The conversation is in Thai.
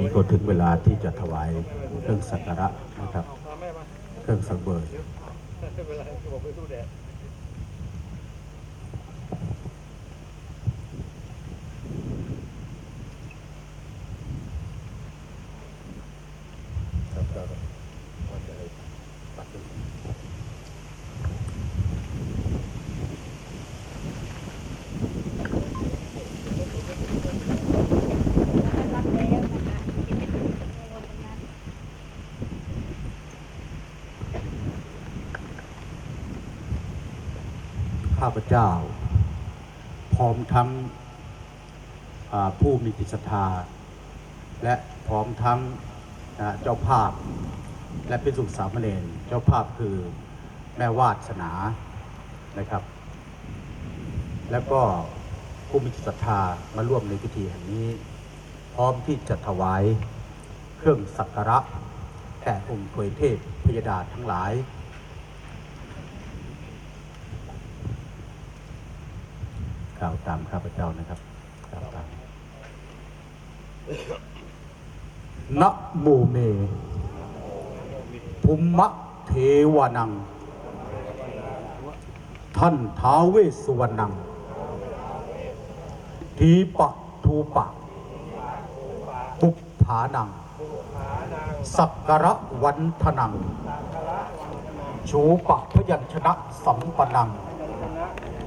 นี้ก็ถึงเวลาที่จะถวายเครื่องสักการะนะครับ เครื่องสังเวยครับก็ว่าจะให้ปัดขึ้น รับแล้วนะคะที่เป็นกังวลตรงนั้น ข้าพเจ้า พร้อมทั้งผู้มีจิตศรัทธา และพร้อมทั้งเจ้าภาพ และเป็นสุขสามเณรเจ้าภาพคือแม่วาดสนานะครับ แล้วก็ผู้มีจิตศรัทธามาร่วมในพิธีแห่งนี้ พร้อมที่จะถวายเครื่องสักการะแด่องค์ถวยเทพพยดาทั้งหลาย ล่าวตามข้าพเจ้านะครับกล่าวตามนะโมเมภูมะเทวานัง ท่านท้าเวสุวรรณัง ทีปะทูปะ ปุปผานัง สักกระวันทนัง ชูปะพยัญชนะสัมปนัง